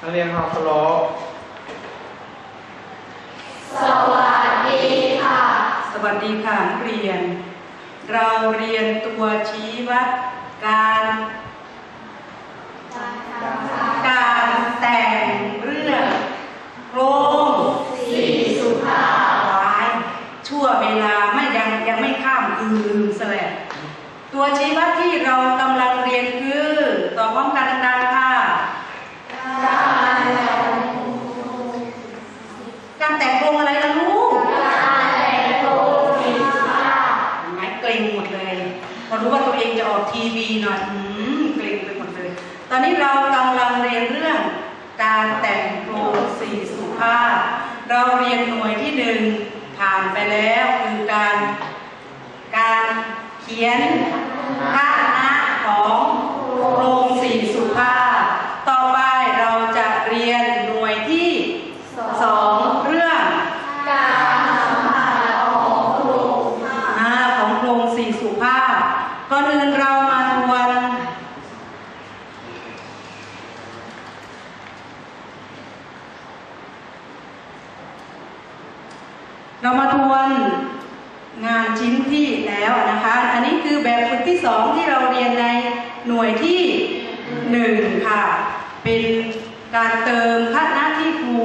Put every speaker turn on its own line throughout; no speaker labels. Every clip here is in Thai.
นักเรียนขอเคารพ
สวัสดีค่ะ
สวัสดีค่ะนักเรียน เราเรียนตัวชี้วัดการการแต่งเรื่องโครง
สี่สุภาพ
หวายชั่วเวลาไม่ยังยังไม่ข้ามคือลืมซะแล้วตัวชี้วัดที่เรากำลังเรียนคือต่อพร้อมกันดังๆค่ะ
การแต่ง
การแต่งโครงอะไรล่ะลูก
การแต่งโครงสี่สุภาพ
เห็นไหมเกรงหมดเลย พอรู้ว่าตัวเองจะออกทีวีหน่อยอืมเกรงไปหมดเลย ตอนนี้เรากำลังเรียนเรื่องการแต่งโครงสี่สุภาพ เราเรียนหน่วยที่หนึ่งผ่านไปแล้วคือการ การ เขียนคณะของโรงสีสุภาพ ต่อไปเราจะเรียนหน่วยที่สองเรื่อง
การสัมผัสของโครงภาพ
อ่าของโครงสี่สุภาพก่อนอื่นเรามาทวน เรามาทวนงานชิ้น ที่แล้วนะคะ อันนี้คือแบบฝึกที่สองที่เราเรียนในหน่วยที่หนึ่งค่ะ เป็นการเติมคณะที่ครู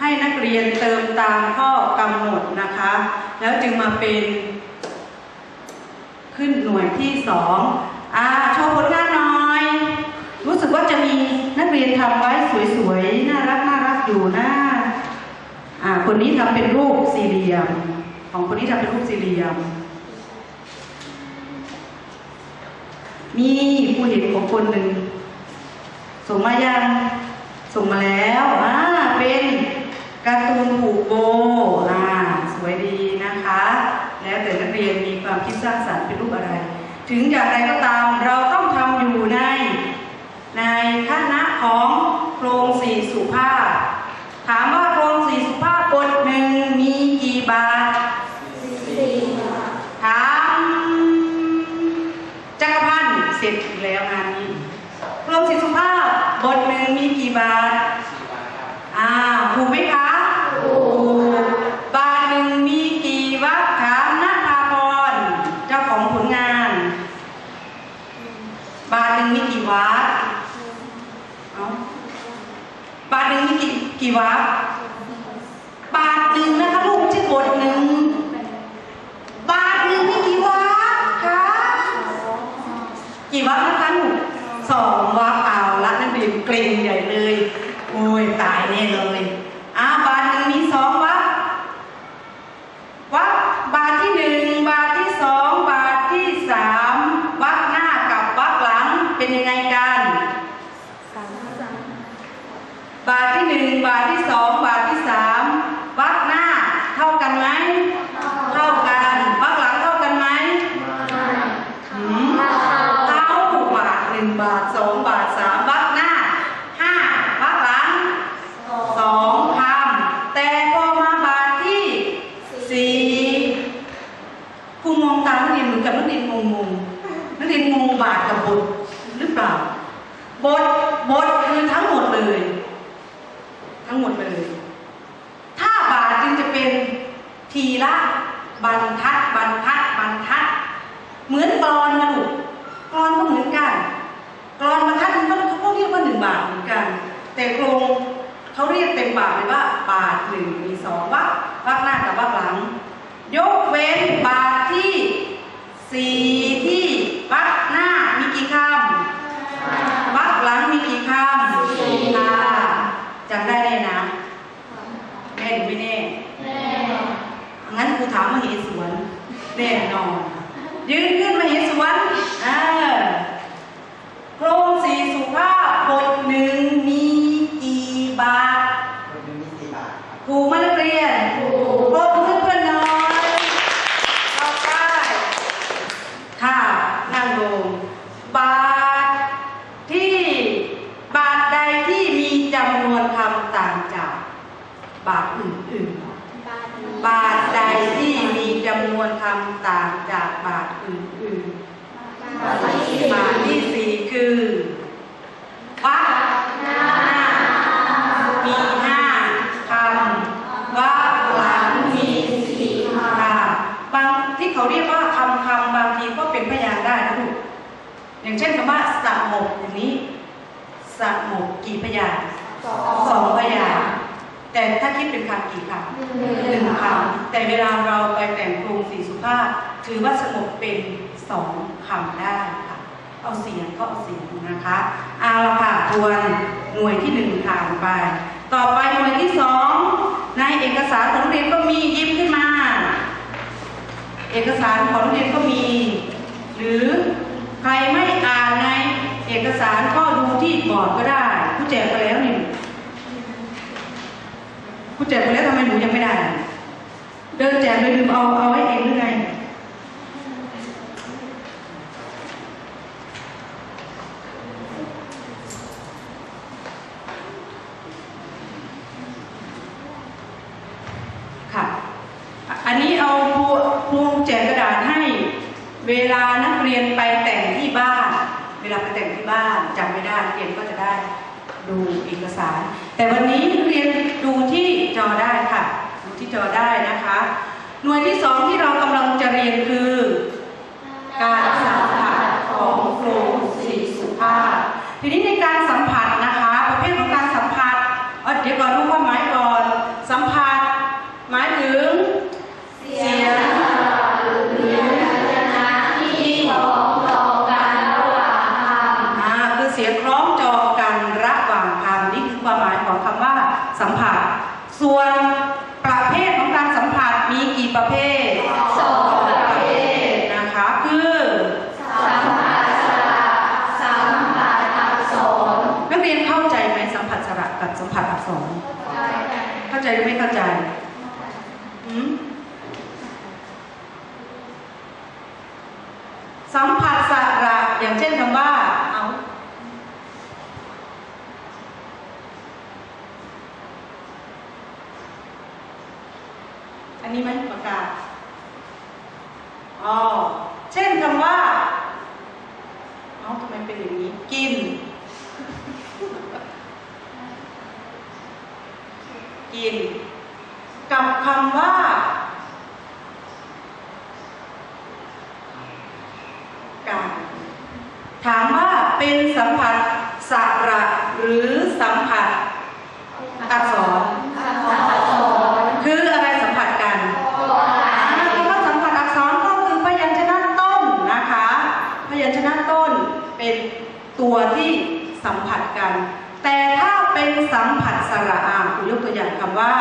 ให้นักเรียนเติมตามข้อกำหนดนะคะ แล้วจึงมาเป็นขึ้นหน่วยที่สองอ่าโชว์ผลงานหน่อย รู้สึกว่าจะมีนักเรียนทำไว้สวยๆ น่ารักน่ารักอยู่นะอ่าคนนี้ทำเป็นรูปสี่เหลี่ยม ของคนนี้ทำเป็นรูปสี่เหลี่ยม มีผู้เห็นของคนหนึ่ง ส่งมายัง ส่งมาแล้วอ่าเป็นการ์ตูนผูกโบอ่าสวยดีนะคะ แล้วแต่นักเรียนมีความคิดสร้างสรรค์เป็นรูปอะไร ถึงอย่างไรก็ตามเราต้องทำอยู่ใน ในคณะของโครงสี่สุภาพ ถามว่าโครงสี่สุภาพบทหนึ่งมีกี่บาท
สี่
ถามจักรพันธ์เสร็จอีกแล้วงานนี้โครงสี่สุภาพบทหนึ่งมีกี่บาท อ่าถูกไหมคะถูกบาทหนึ่งมีกี่วักถามนัทาพร เจ้าของผลงาน บาทหนึ่งมีกี่วักเอาบาทหนึ่งมี กี่วักบาทหนึ่งนะคะลูกไม่ใช่บทหนึ่งบาทหนึ่งมีกี่วักคะกี่วักนะคะหนูสองวักเอาละนั่นเรียนเกรงใหญ่เลย โอ้ยตายแน่เลยอ่าบาทหนึ่งมีสองวักวักบาทที่หนึ่งบาทที่สองบาทที่สามวักหน้ากับวักหลังเป็นยังไงกัน บาทที่หนึ่งบาทที่สองบาทที่สามวักหน้าเท่ากันไหมเท่ากันวักหลังเท่ากันไหมหืมเท่าบาทหนึ่งบาทสองบาทสามวักหน้าห้าวักหลังสองคำแต่พอมาบาทที่สี่ครูมองตานักเรียนเหมือนกับนักเรียนงงๆนักเรียนงงบาทกับบทหรือเปล่าบทบทคือทั้งหมดเลยทั้ งหมดเลยถ้าบาทจึงจะเป็นทีละบรรทัดบรรทัดบรรทัด เหมือนกรอนนะลูกกรอนก็เหมือนกันกรอนบรรทัดนึงก็เขาเรียกว่าหนึ่งบาทเหมือนกัน แต่โครงเขาเรียกเต็มบาทเลยว่า บาทหนึ่งมีสองวักวักหน้ากับวักหลัง ยกเว้นบาทที่สี่ที่วักหน้ามีกี่คำ วักหลังมีกี่คำสี่ค่ะจำได้เลยนะ แม่หรือไม่แน่ งั้นครูถามมเหสวน แน่นอน ยืน เรียก
ว่าคำ
คำบางทีก็เป็นพยางได้นะลูกอย่างเช่
น
คำว่าสงบอย่างนี้สงบกี่พยาง
สอง
พยางแต่ถ้าคิดเป็นคำกี่คำ
หนึ่ง
คำแต่เวลาเราไปแต่งโครงสีสุภาพ ถือว่าสงบเป็นสองคำได้ค่ะ เอาเสียงก็เอาเสียงนะคะเอาละค่ะทวนหน่วยที่หนึ่งผ่านไป ต่อไปหน่วยที่สองในเอกสารของเรียนก็มียิ้มขึ้นมา เอกสารของนักเรียนก็มี หรือใครไม่อ่านในเอกสารก็ดูที่บอร์ดก็ได้ผู้แจกไปแล้วนี่ผู้แจกไปแล้วทำไมหนูยังไม่ได้ เดินแจกเลยลืมเอาเอาไว้เองหรือไง ค่ะ อันนี้เอาครูครูแจกกระดาษให้ เวลานักเรียนไปแต่งที่บ้าน เวลาไปแต่งที่บ้านจำไม่ได้นักเรียนก็จะได้ดูเอกสาร แต่วันนี้นักเรียนดูที่จอได้ค่ะ ดูที่จอได้นะคะ หน่วยที่สองที่เรากำลังจะเรียนคือ การสัมผัสของโครงสีสุภาพ ทีนี้ในการสัมผัสนะคะ ประเภทของการสัมผัสเเดี๋ยวก่อนดูความหมายก่อน สัมผัสหมายถึง
เสียงหรือเสียงพยัญชนะที่ของต่อกันระหว่างคำ
อ่าคือเสียงคล้องจองกันระหว่างคำนี่คือความหมายของคำว่าสัมผัส ส่วนประเภทของการสัมผัสมีกี่ประเภท
สองประเภท
นะคะ คือ
สัมผัสสระสัมผัสอักษร
นักเรียนเข้าใจไหมสัมผัสสระ กับสัมผัสอักษร เข้าใจหรือไม่เข้าใจหืมสัมผัสสระอย่างเช่นคำว่า เอาอันนี้ไหมปากกาอ๋อเช่นคำว่า เอ้าทำไมเป็นอย่างนี้ กิน กิน กับคำว่าการถามว่าเป็นสัมผัสสระหรือสัมผัสอักษร
สัมผัสอักษร
คืออะไรสัมผัสกัน
ก็หา
อ่ายคำว่าสัมผัสอักษรก็คือพยัญชนะต้นนะคะ พยัญชนะต้นเป็นตัวที่สัมผัสกัน แต่ถ้าเป็นสัมผัสสระอ่าคุณยกตัวอย่างคำว่า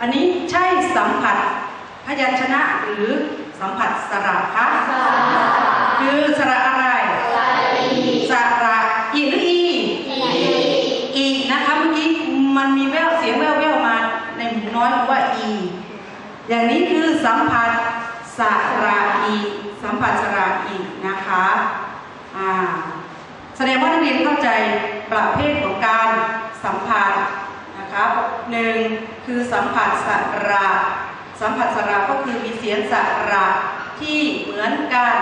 อันนี้ใช่สัมผัสพยัญชนะหรือสัมผัสสระคะ
สระ
คือสระอะไร
สระอี
สระอีหรืออี
อี
อีนะคะเมื่อกี้มันมีแววเสียงแววแววๆมาในหมูน้อยว่าอี อย่างนี้คือสัมผัสสระอีสัมผัสสระอีนะคะอ่าแสดงว่านักเรียนเข้าใจประเภทของการสัมผัสนะคะหนึ่งคือสัมผัสสระสัมผัสสระก็คือมีเสียงสระที่เหมือนกัน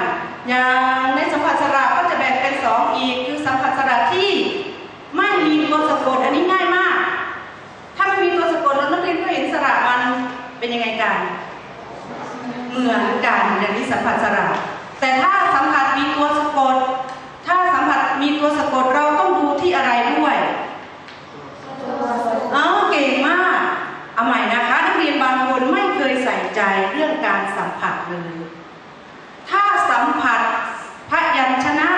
อย่างในสัมผัสสระก็จะแบ่งเป็นสองอีกคือสัมผัสสระที่ไม่มีตัวสะกดอันนี้ง่ายมาก ถ้าไม่มีตัวสะกดแล้วนักเรียนก็เห็นสระมันเป็นยังไงกัน เหมือนกันอย่างนี้สัมผัสสระ แต่ถ้าสัมผัสมีตัวสะกด ถ้าสัมผัสมีตัวสะกดเราต้องดูที่อะไรด้วย เอ้าเก่งมาก เอาใหม่นะคะ นักเรียนบางคนไม่เคยใส่ใจเรื่องการสัมผัสเลย ถ้าสัมผัสพยัญชนะ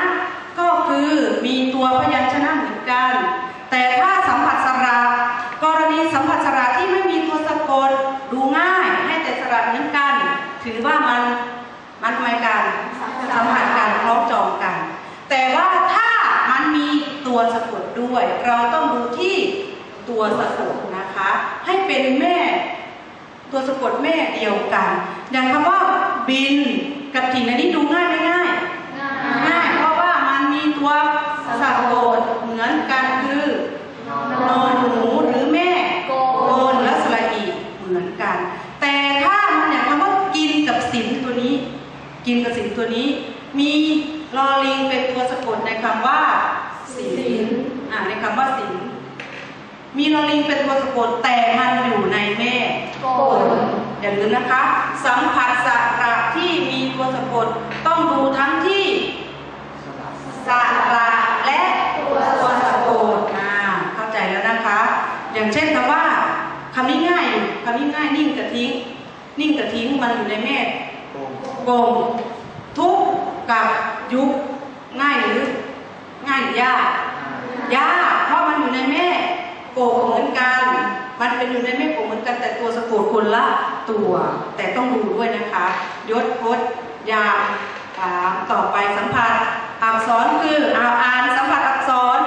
ก็คือมี ตัวพยัญชนะเหมือนกัน แต่ถ้าสัมผัสสระ กรณีสัมผัสสระที่ไม่มีตัวสะกดดูง่ายให้แต่สระเหมือนกัน ถือว่ามันมันทำไมกันสัมผัสกันคล้องจองกัน แต่ว่าถ้ามันมีตัวสะกดด้วย เราต้องดูที่ตัวสะกดนะคะ ให้เป็นแม่ตัวสะกดแม่เดียวกัน อย่างคำว่าบินกับถิ่นอันนี้ดูง่ายไหมง่าย ง่าย เพราะว่ามันมีตัวสะกดเหมือนกันคือนอนหนูหรือแม่
โก
โกนและสระอีเหมือนกัน แต่ถ้ามันอย่างคำว่ากินกับสินตัวนี้ กินกับสินตัวนี้ มีลอลิงเป็นตัวสะกดในคำว่าสินอ่าในคำว่าสิน มีลอลิงเป็ นตัวสะกดแต่มันอยู่ในแม่
กล
อย่าลืมนะคะ สัมผัสสระที่มีตัวสะกดต้องดูทั้งที่สระและตัวสะกดอ่าเข้าใจแล้วนะคะ อย่างเช่นคำว่าคำนี้ง่ายคำนี้ง่ายนิ่งกับทิ้ง นิ่งกับทิ้งมันอยู่ในแม่
โกง
ทุกข์กับยุบง่ายหรือง่ายหรือยากยากเพราะมันอยู่ในแม่โกง มันเป็นอยู่ในแม่โกเหมือนกันแต่ตัวสะกดคนละตัว แต่ต้องดูด้วยนะคะ ยศพจยามถามต่อไปสัมผัสอักษรคืออ่านสัมผัสอักษร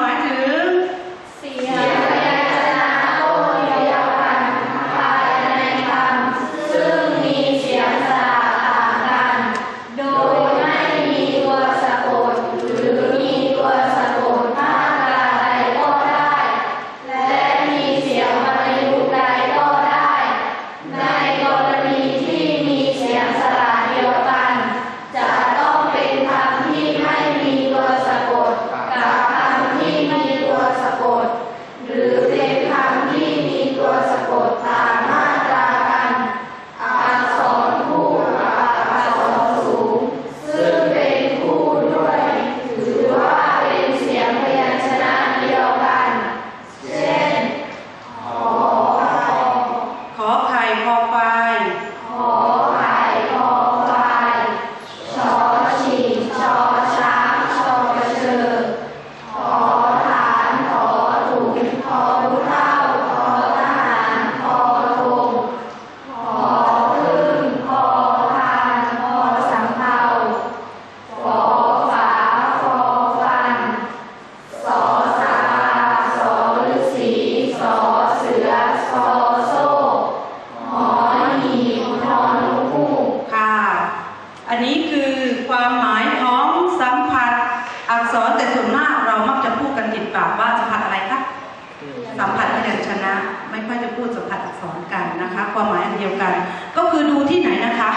เดียวกัน ก็คือดูที่
ไหนนะคะ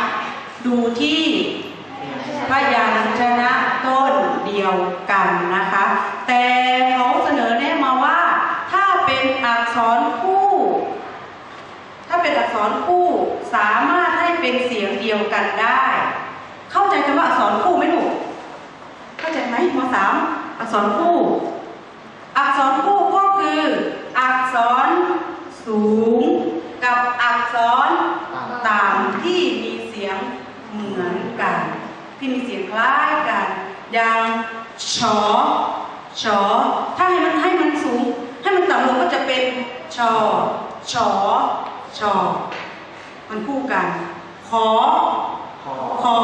ดูที่พยัญชนะต้นเดียวกันนะคะ แต่เขาเสนอแนะมาว่าถ้าเป็นอักษรคู่ ถ้าเป็นอักษรคู่สามารถให้เป็นเสียงเดียวกันได้ เข้าใจคำว่าอักษรคู่ไหมลูเข้าใจไหมมสามอักษรคู่ อักษรคู่ก็คือ อักษรสูง กับอักษรต่ำที่มีเสียงเหมือนกัน ที่มีเสียงค ล้ายกันอย่างชอชอถ้าให้มันให้มันสูง ให้มันต่ำลงก็จะเป็นชอชอชอมันคู่กันขอ
ขอ
คอ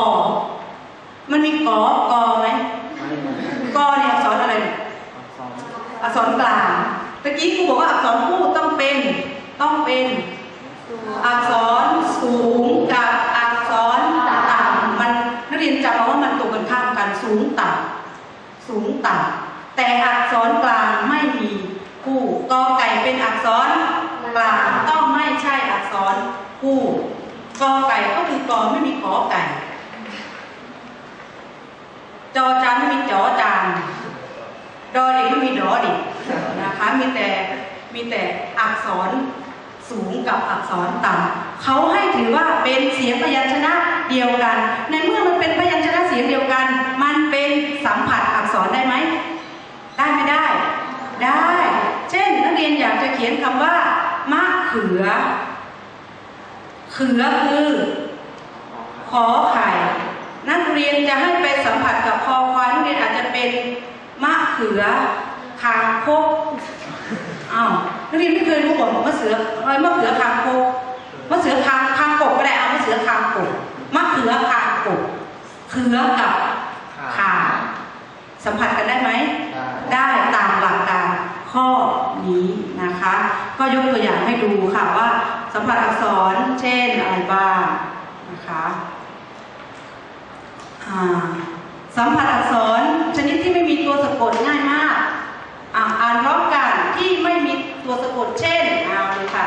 มันมีกอกอไหม
ไม่เหมือนกัน
กอเนี่ยอักษรอะไรเนี่ย
อักษร
อักษรกลางตะกี้ครูบอกว่าอักษรคู่ต้องเป็นต้องเป็นอักษรสูงกับอักษรต่ำมันนักเรียนจำเอาว่ามันตรงกันข้ามกัน สูงต่ำสูงต่ำแต่อักษรกลางไม่มีคู่กอไก่เป็นอักษรกลางต้องไม่ใช่อักษรคู่กอไก่ก็คือกอไม่มีขอไก่ จอจานไม่มีจอจานดอเด็กไม่มีดอเด็กนะคะมีแต่มีแต่อักษรสูงกับอักษรต่ำเขาให้ถือว่าเป็นเสียงพยัญชนะเดียวกันในเมื่อมันเป็นพยัญชนะเสียงเดียวกัน มันเป็นสัมผัสอักษรได้ไหมได้ไม่ได้ ได้ เช่นนักเรียนอยากจะเขียนคำว่ามะเขือ เขือคือขอไข่ นักเรียนจะให้ไปสัมผัสกับคอควายนักเรียนอาจจะเป็นมะเขือคางคกอ้าวนักเรียนไม่เคยรู้บอกมะเสืออะไรมะเขือคางคกมะเสือคางคางกบก็ได้เอามะเสือคางกบมะเขือคางกบเขือกับขาสัมผัสกันได้ไหม
ได้
ข้อนี้นะคะ ก็ยกตัวอย่างให้ดูค่ะว่าสัมผัสอักษรเช่นอะไรบ้างนะคะสัมผัสอักษรชนิดที่ไม่มีตัวสะกดง่ายมากอ่านร้องกันที่ไม่มีตัวสะกดเช่นเอาเลยค่ะ